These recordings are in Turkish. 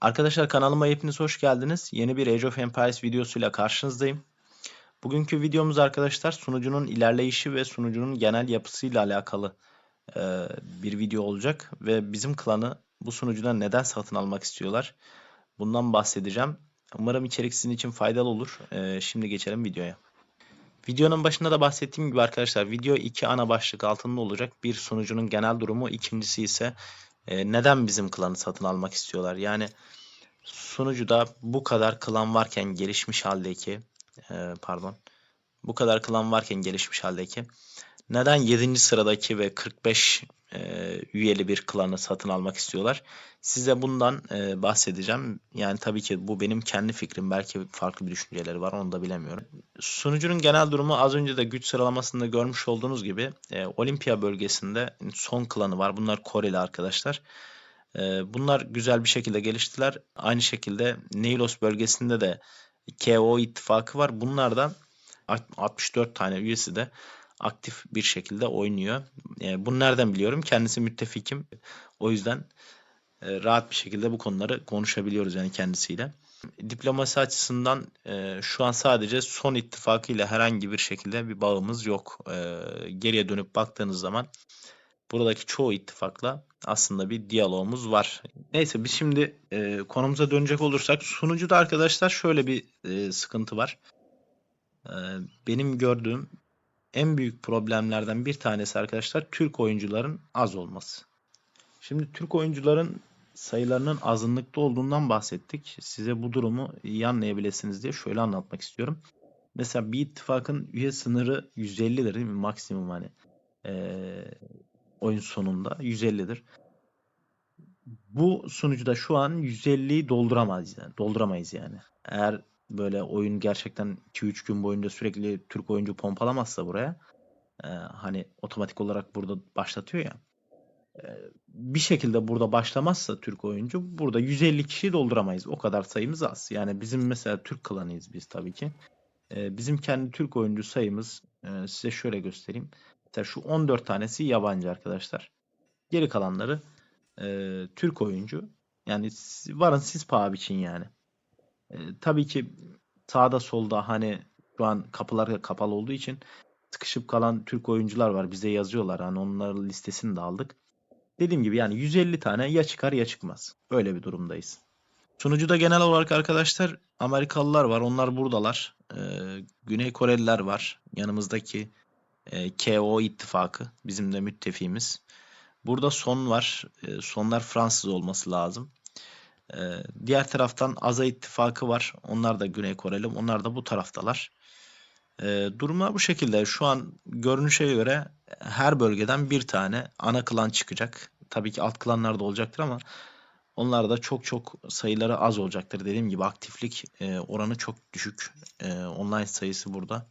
Arkadaşlar kanalıma hepiniz hoş geldiniz. Yeni bir Age of Empires videosuyla karşınızdayım. Bugünkü videomuz arkadaşlar sunucunun ilerleyişi ve sunucunun genel yapısıyla alakalı e, bir video olacak. Ve bizim klanı bu sunucudan neden satın almak istiyorlar? Bundan bahsedeceğim. Umarım içerik sizin için faydalı olur. E, şimdi geçelim videoya. Videonun başında da bahsettiğim gibi arkadaşlar video iki ana başlık altında olacak. Bir sunucunun genel durumu, ikincisi ise e, neden bizim klanı satın almak istiyorlar? Yani sunucuda bu kadar klan varken gelişmiş haldeki e, pardon bu kadar klan varken gelişmiş haldeki neden 7. sıradaki ve 45 e, üyeli bir klanı satın almak istiyorlar? Size bundan e, bahsedeceğim. Yani tabii ki bu benim kendi fikrim. Belki farklı bir düşünceleri var onu da bilemiyorum. Sunucunun genel durumu az önce de güç sıralamasında görmüş olduğunuz gibi e, Olimpiya bölgesinde son klanı var. Bunlar Koreli arkadaşlar. E, bunlar güzel bir şekilde geliştiler. Aynı şekilde Neilos bölgesinde de KO ittifakı var. Bunlardan 64 tane üyesi de aktif bir şekilde oynuyor. E, bunu nereden biliyorum? Kendisi müttefikim. O yüzden e, rahat bir şekilde bu konuları konuşabiliyoruz yani kendisiyle. Diplomasi açısından e, şu an sadece son ittifakıyla herhangi bir şekilde bir bağımız yok. E, geriye dönüp baktığınız zaman buradaki çoğu ittifakla aslında bir diyalogumuz var. Neyse biz şimdi e, konumuza dönecek olursak sunucuda arkadaşlar şöyle bir e, sıkıntı var. E, benim gördüğüm en büyük problemlerden bir tanesi arkadaşlar Türk oyuncuların az olması. Şimdi Türk oyuncuların sayılarının azınlıkta olduğundan bahsettik. Size bu durumu iyi anlayabilirsiniz diye şöyle anlatmak istiyorum. Mesela bir ittifakın üye sınırı 150'dir değil mi? Maksimum hani. Ee, oyun sonunda 150'dir. Bu sunucuda şu an 150'yi dolduramayız yani. Dolduramayız yani. Eğer böyle oyun gerçekten 2-3 gün boyunca sürekli Türk oyuncu pompalamazsa buraya e, hani otomatik olarak burada başlatıyor ya e, bir şekilde burada başlamazsa Türk oyuncu burada 150 kişiyi dolduramayız. O kadar sayımız az. Yani bizim mesela Türk klanıyız biz tabii ki. E, bizim kendi Türk oyuncu sayımız e, size şöyle göstereyim. Mesela şu 14 tanesi yabancı arkadaşlar. Geri kalanları Türk oyuncu. Yani varın siz paha için yani. Tabii ki sağda solda hani şu an kapılar kapalı olduğu için sıkışıp kalan Türk oyuncular var. Bize yazıyorlar. Hani onların listesini de aldık. Dediğim gibi yani 150 tane ya çıkar ya çıkmaz. Böyle bir durumdayız. Sunucuda genel olarak arkadaşlar Amerikalılar var. Onlar buradalar. Ee, Güney Koreliler var. Yanımızdaki e, KO ittifakı. Bizim de müttefiğimiz. Burada son var. E, sonlar Fransız olması lazım. E, diğer taraftan Aza ittifakı var. Onlar da Güney Koreli. Onlar da bu taraftalar. E, durumlar bu şekilde. Şu an görünüşe göre her bölgeden bir tane ana klan çıkacak. Tabii ki alt klanlar da olacaktır ama onlar da çok çok sayıları az olacaktır. Dediğim gibi aktiflik e, oranı çok düşük. E, online sayısı burada.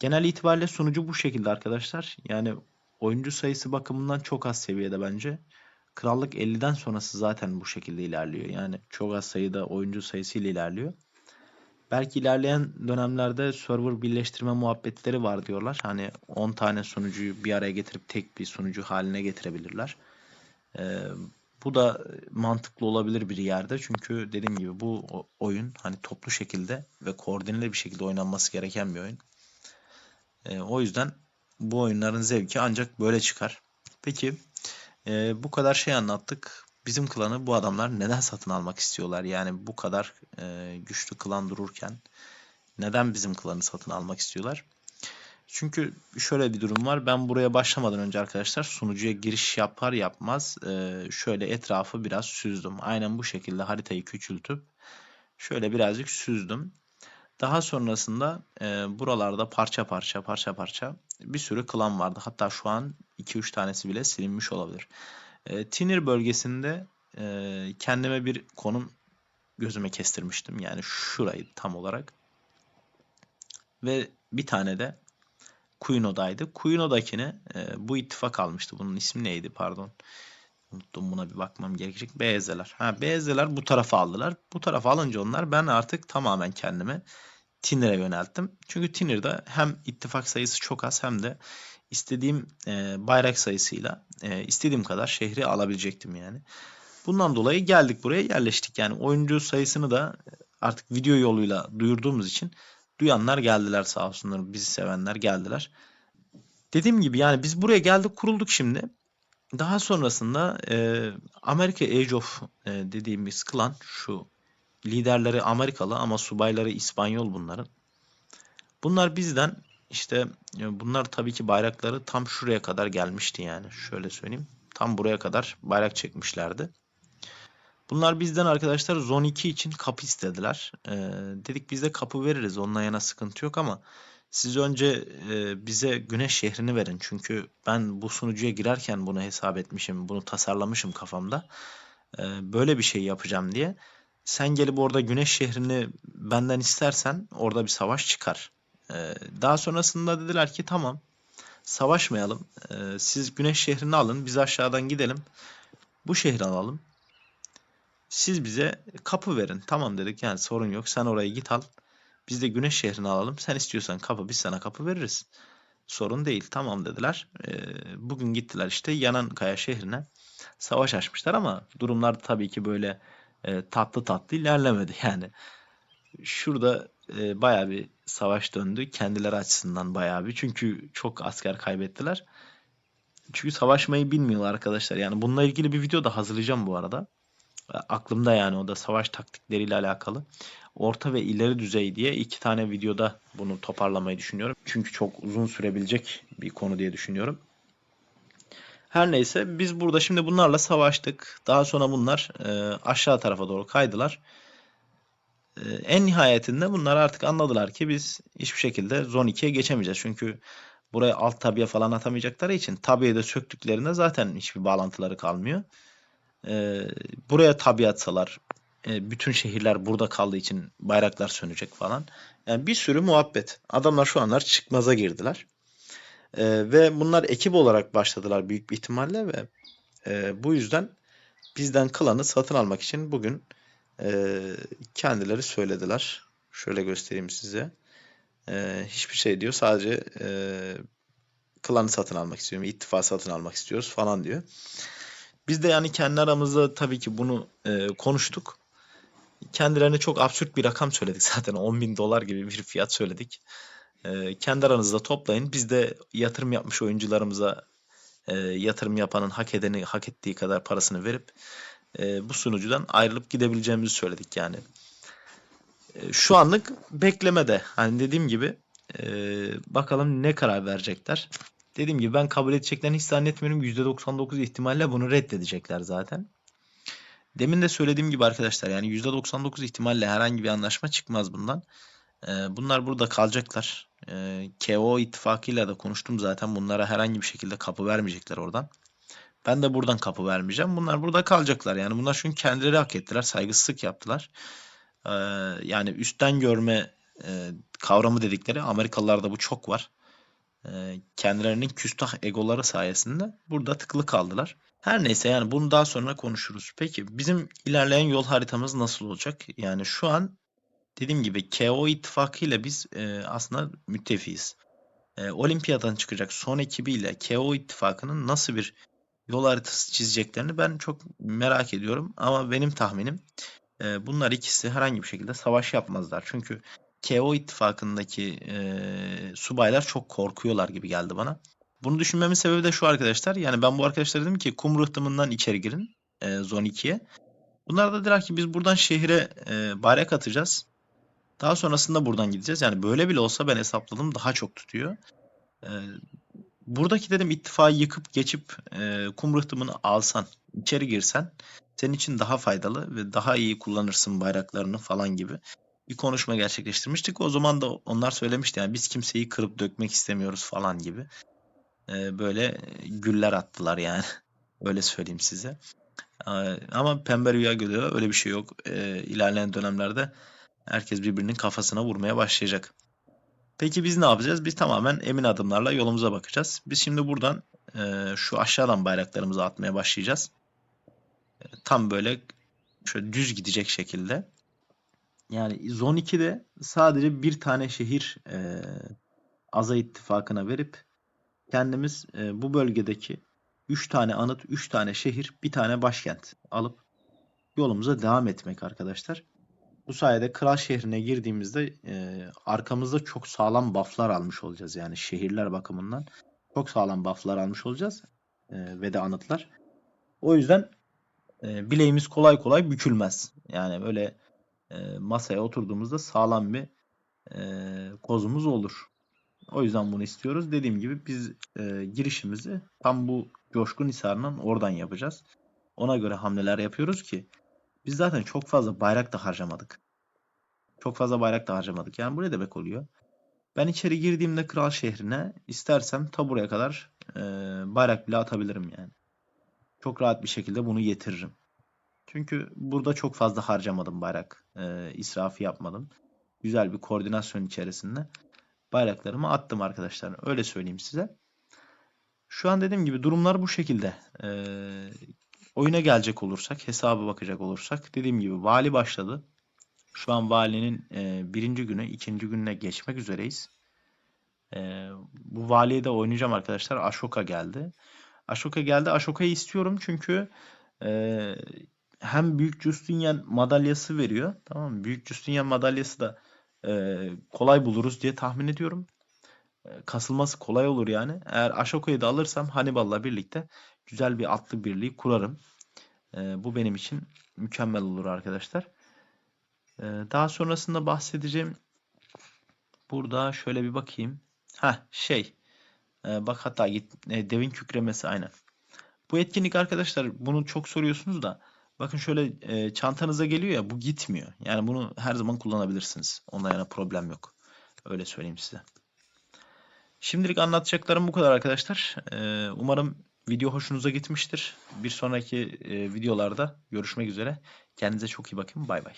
Genel itibariyle sunucu bu şekilde arkadaşlar. Yani oyuncu sayısı bakımından çok az seviyede bence. Krallık 50'den sonrası zaten bu şekilde ilerliyor. Yani çok az sayıda oyuncu sayısıyla ilerliyor. Belki ilerleyen dönemlerde server birleştirme muhabbetleri var diyorlar. Hani 10 tane sunucuyu bir araya getirip tek bir sunucu haline getirebilirler. Ee, bu da mantıklı olabilir bir yerde. Çünkü dediğim gibi bu oyun hani toplu şekilde ve koordineli bir şekilde oynanması gereken bir oyun. Ee, o yüzden bu oyunların zevki ancak böyle çıkar. Peki e, bu kadar şey anlattık bizim klanı bu adamlar neden satın almak istiyorlar? Yani bu kadar e, güçlü klan dururken neden bizim klanı satın almak istiyorlar? Çünkü şöyle bir durum var. Ben buraya başlamadan önce arkadaşlar sunucuya giriş yapar yapmaz e, şöyle etrafı biraz süzdüm. Aynen bu şekilde haritayı küçültüp şöyle birazcık süzdüm. Daha sonrasında e, buralarda parça parça parça parça bir sürü klan vardı. Hatta şu an 2-3 tanesi bile silinmiş olabilir. E, Tinir bölgesinde e, kendime bir konum gözüme kestirmiştim. Yani şurayı tam olarak. Ve bir tane de Kuyuno'daydı. Kuyuno'dakini e, bu ittifak almıştı. Bunun ismi neydi pardon. Unuttum buna bir bakmam gerekecek. Beyezeler. Ha Beyezeler bu tarafa aldılar. Bu tarafa alınca onlar ben artık tamamen kendimi Tinir'e yönelttim. Çünkü Tinir'de hem ittifak sayısı çok az hem de istediğim e, bayrak sayısıyla e, istediğim kadar şehri alabilecektim yani. Bundan dolayı geldik buraya yerleştik. Yani oyuncu sayısını da artık video yoluyla duyurduğumuz için duyanlar geldiler sağ olsunlar. Bizi sevenler geldiler. Dediğim gibi yani biz buraya geldik kurulduk şimdi. Daha sonrasında e, Amerika Age of e, dediğimiz klan şu liderleri Amerikalı ama subayları İspanyol bunların. Bunlar bizden işte bunlar tabii ki bayrakları tam şuraya kadar gelmişti yani. Şöyle söyleyeyim. Tam buraya kadar bayrak çekmişlerdi. Bunlar bizden arkadaşlar Zone 2 için kapı istediler. Ee, dedik biz de kapı veririz. Onunla yana sıkıntı yok ama siz önce bize Güneş şehrini verin. Çünkü ben bu sunucuya girerken bunu hesap etmişim. Bunu tasarlamışım kafamda. Böyle bir şey yapacağım diye. Sen gelip orada Güneş şehrini benden istersen orada bir savaş çıkar. Daha sonrasında dediler ki tamam savaşmayalım. Siz Güneş şehrini alın. Biz aşağıdan gidelim. Bu şehri alalım. Siz bize kapı verin. Tamam dedik yani sorun yok. Sen orayı git al. Biz de Güneş şehrini alalım. Sen istiyorsan kapı biz sana kapı veririz. Sorun değil. Tamam dediler. Ee, bugün gittiler işte Yanan Kaya şehrine. Savaş açmışlar ama durumlar tabii ki böyle e, tatlı tatlı ilerlemedi yani. Şurada e, bayağı bir savaş döndü. Kendileri açısından bayağı bir. Çünkü çok asker kaybettiler. Çünkü savaşmayı bilmiyorlar arkadaşlar. Yani bununla ilgili bir video da hazırlayacağım bu arada. Aklımda yani o da savaş taktikleriyle alakalı. Orta ve ileri düzey diye iki tane videoda bunu toparlamayı düşünüyorum. Çünkü çok uzun sürebilecek bir konu diye düşünüyorum. Her neyse biz burada şimdi bunlarla savaştık. Daha sonra bunlar e, aşağı tarafa doğru kaydılar. E, en nihayetinde bunlar artık anladılar ki biz hiçbir şekilde zon 2'ye geçemeyeceğiz. Çünkü buraya alt tabiye falan atamayacakları için tabiye de söktüklerinde zaten hiçbir bağlantıları kalmıyor. E, buraya tabi atsalar e, bütün şehirler burada kaldığı için bayraklar sönecek falan. Yani bir sürü muhabbet. Adamlar şu anlar çıkmaza girdiler. E, ve bunlar ekip olarak başladılar büyük bir ihtimalle ve e, bu yüzden bizden klanı satın almak için bugün e, kendileri söylediler. Şöyle göstereyim size. E, hiçbir şey diyor. Sadece e, klanı satın almak istiyorum. İttifa satın almak istiyoruz falan diyor. Biz de yani kendi aramızda tabii ki bunu e, konuştuk. Kendilerine çok absürt bir rakam söyledik zaten. 10 bin dolar gibi bir fiyat söyledik. E, kendi aranızda toplayın. Biz de yatırım yapmış oyuncularımıza e, yatırım yapanın hak edeni hak ettiği kadar parasını verip e, bu sunucudan ayrılıp gidebileceğimizi söyledik yani. E, şu anlık beklemede. Hani dediğim gibi e, bakalım ne karar verecekler. Dediğim gibi ben kabul edeceklerini hiç zannetmiyorum. %99 ihtimalle bunu reddedecekler zaten. Demin de söylediğim gibi arkadaşlar yani %99 ihtimalle herhangi bir anlaşma çıkmaz bundan. Ee, bunlar burada kalacaklar. Ee, KO ittifakıyla da konuştum zaten. Bunlara herhangi bir şekilde kapı vermeyecekler oradan. Ben de buradan kapı vermeyeceğim. Bunlar burada kalacaklar. Yani bunlar çünkü kendileri hak ettiler. Saygısızlık yaptılar. Ee, yani üstten görme e, kavramı dedikleri Amerikalılarda bu çok var. Ee, kendilerinin küstah egoları sayesinde burada tıklı kaldılar. Her neyse yani bunu daha sonra konuşuruz. Peki bizim ilerleyen yol haritamız nasıl olacak? Yani şu an dediğim gibi KO ittifakıyla biz e, aslında müttefiyiz. E, Olimpiyattan çıkacak son ekibiyle KO ittifakının nasıl bir yol haritası çizeceklerini ben çok merak ediyorum. Ama benim tahminim e, bunlar ikisi herhangi bir şekilde savaş yapmazlar. Çünkü KO ittifakındaki e, subaylar çok korkuyorlar gibi geldi bana. Bunu düşünmemin sebebi de şu arkadaşlar. Yani ben bu arkadaşlara dedim ki kum rıhtımından içeri girin. E, zon 2'ye. Bunlar da dediler ki biz buradan şehre e, bayrak atacağız. Daha sonrasında buradan gideceğiz. Yani böyle bile olsa ben hesapladım daha çok tutuyor. E, buradaki dedim ittifakı yıkıp geçip e, kum rıhtımını alsan, içeri girsen senin için daha faydalı ve daha iyi kullanırsın bayraklarını falan gibi bir konuşma gerçekleştirmiştik. O zaman da onlar söylemişti yani biz kimseyi kırıp dökmek istemiyoruz falan gibi. Ee, böyle güller attılar yani. Öyle söyleyeyim size. Ee, ama pembe rüya görüyor. Öyle bir şey yok. Ee, ilerleyen dönemlerde herkes birbirinin kafasına vurmaya başlayacak. Peki biz ne yapacağız? Biz tamamen emin adımlarla yolumuza bakacağız. Biz şimdi buradan e, şu aşağıdan bayraklarımızı atmaya başlayacağız. E, tam böyle şöyle düz gidecek şekilde. Yani Zon 2'de sadece bir tane şehir e, Aza ittifakına verip kendimiz e, bu bölgedeki 3 tane anıt, 3 tane şehir, bir tane başkent alıp yolumuza devam etmek arkadaşlar. Bu sayede kral şehrine girdiğimizde e, arkamızda çok sağlam bufflar almış olacağız. Yani şehirler bakımından çok sağlam bufflar almış olacağız. E, ve de anıtlar. O yüzden e, bileğimiz kolay kolay bükülmez. Yani böyle e, masaya oturduğumuzda sağlam bir e, kozumuz olur. O yüzden bunu istiyoruz. Dediğim gibi biz e, girişimizi tam bu Coşkun Hisarı'nın oradan yapacağız. Ona göre hamleler yapıyoruz ki biz zaten çok fazla bayrak da harcamadık. Çok fazla bayrak da harcamadık. Yani bu ne demek oluyor? Ben içeri girdiğimde kral şehrine istersem ta buraya kadar e, bayrak bile atabilirim yani. Çok rahat bir şekilde bunu getiririm. Çünkü burada çok fazla harcamadım bayrak. E, israfı yapmadım. Güzel bir koordinasyon içerisinde bayraklarımı attım arkadaşlar. Öyle söyleyeyim size. Şu an dediğim gibi durumlar bu şekilde. Ee, oyuna gelecek olursak, hesaba bakacak olursak dediğim gibi vali başladı. Şu an valinin e, birinci günü, ikinci gününe geçmek üzereyiz. E, bu valiye de oynayacağım arkadaşlar. Ashoka geldi. Ashoka geldi. Ashoka'yı istiyorum çünkü e, hem Büyük Justinian madalyası veriyor. Tamam mı? Büyük Justinian madalyası da e, kolay buluruz diye tahmin ediyorum. E, kasılması kolay olur yani. Eğer Ashoka'yı da alırsam Hannibal'la birlikte güzel bir atlı birliği kurarım. E, bu benim için mükemmel olur arkadaşlar. E, daha sonrasında bahsedeceğim. Burada şöyle bir bakayım. Ha şey. E, bak hatta git, e, devin kükremesi aynen. Bu etkinlik arkadaşlar bunu çok soruyorsunuz da bakın şöyle e, çantanıza geliyor ya bu gitmiyor. Yani bunu her zaman kullanabilirsiniz. Onda yana problem yok. Öyle söyleyeyim size. Şimdilik anlatacaklarım bu kadar arkadaşlar. E, umarım video hoşunuza gitmiştir. Bir sonraki e, videolarda görüşmek üzere. Kendinize çok iyi bakın. Bay bay.